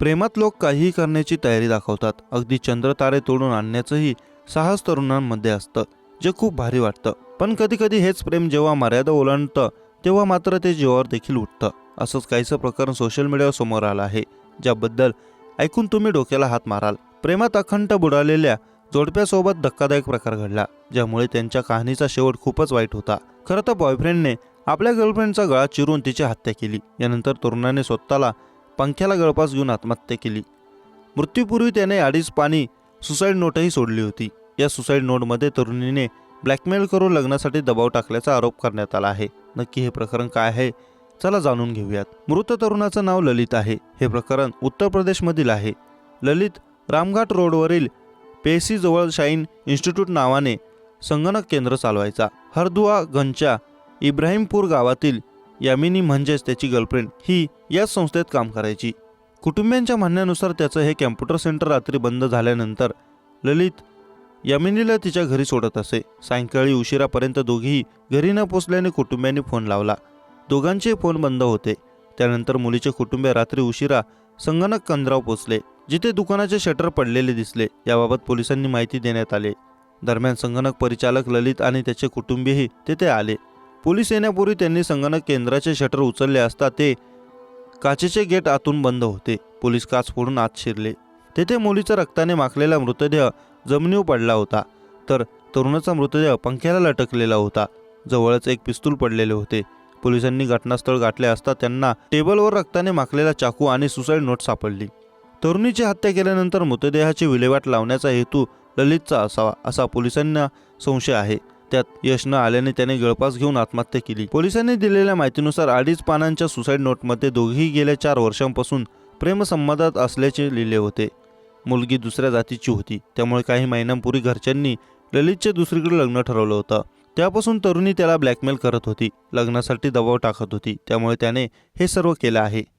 प्रेमात लोक काहीही करण्याची तयारी दाखवतात. अगदी चंद्रतारे तोडून आणण्याचंही साहस तरुणांमध्ये असतं जे खूप भारी वाटतं. पण कधी कधी हेच प्रेम जेव्हा मर्यादा ओलांडतं तेव्हा मात्र ते जीवावर देखील उठतं. असंच काहीसं प्रकरण सोशल मीडियावर समोर आलं आहे ज्याबद्दल ऐकून तुम्ही डोक्याला हात माराल. प्रेमात अखंड बुडालेल्या जोडप्यासोबत धक्कादायक प्रकार घडला ज्यामुळे त्यांच्या कहाणीचा शेवट खूपच वाईट होता. खरं तर बॉयफ्रेंडने आपल्या गर्लफ्रेंडचा गळा चिरून तिची हत्या केली. यानंतर तरुणाने स्वतःला पंख्याला गळपास घेऊन आत्महत्या केली. मृत्यूपूर्वी त्याने अडीच पाणी सुसाईड नोटही सोडली होती. या सुसाईड नोटमध्ये तरुणीने ब्लॅकमेल करून लग्नासाठी दबाव टाकल्याचा आरोप करण्यात आला आहे. नक्की हे प्रकरण काय आहे? चला जाणून घेऊयात. मृत तरुणाचं नाव ललित आहे. हे प्रकरण उत्तर प्रदेशमधील आहे. ललित रामघाट रोडवरील पेसीजवळ शाईन इन्स्टिट्यूट नावाने संगणक केंद्र चालवायचा. हरदुआ घनच्या इब्राहिमपूर गावातील यामिनी म्हणजेच त्याची गर्लफ्रेंड ही याच संस्थेत काम करायची. कुटुंबियांच्या म्हणण्यानुसार त्याचं हे कॅम्प्युटर सेंटर रात्री बंद झाल्यानंतर ललित यामिनीला तिच्या घरी सोडत असे. सायंकाळी उशिरापर्यंत दोघीही घरी न पोचल्याने कुटुंबियांनी फोन लावला. दोघांचे फोन बंद होते. त्यानंतर मुलीचे कुटुंबीय रात्री उशिरा संगणक कंदराव पोचले जिथे दुकानाचे शटर पडलेले दिसले. याबाबत पोलिसांनी माहिती देण्यात आली. दरम्यान संगणक परिचालक ललित आणि त्याचे कुटुंबीयही तेथे आले. पोलीस येण्यापूर्वी त्यांनी संगणक केंद्राचे शटर उचलले असता ते काचेचे गेट आतून बंद होते. पोलीस काच फोडून आत शिरले. तेथे मुलीचा रक्ताने माखलेला मृतदेह जमिनीवर पडला होता. तर तरुणाचा मृतदेह पंख्याला लटकलेला होता. जवळच एक पिस्तूल पडलेले होते. पोलिसांनी घटनास्थळ गाठले असता त्यांना टेबलवर रक्ताने माखलेला चाकू आणि सुसाईड नोट सापडली. तरुणीची हत्या केल्यानंतर मृतदेहाची विल्हेवाट लावण्याचा हेतू ललितचा असावा असा पोलिसांना संशय आहे. त्यात यश न आल्याने त्याने गळपास घेऊन आत्महत्या केली. पोलिसांनी दिलेल्या माहितीनुसार अडीच पानांच्या सुसाईड नोटमध्ये दोघेही गेल्या चार वर्षांपासून प्रेमसंबंधात असल्याचे लिहिले होते. मुलगी दुसऱ्या जातीची होती. त्यामुळे काही महिन्यांपूर्वी घरच्यांनी ललितचे दुसरीकडे लग्न ठरवलं होतं. त्यापासून तरुणी त्याला ब्लॅकमेल करत होती. लग्नासाठी दबाव टाकत होती. त्यामुळे त्याने हे सर्व केलं आहे.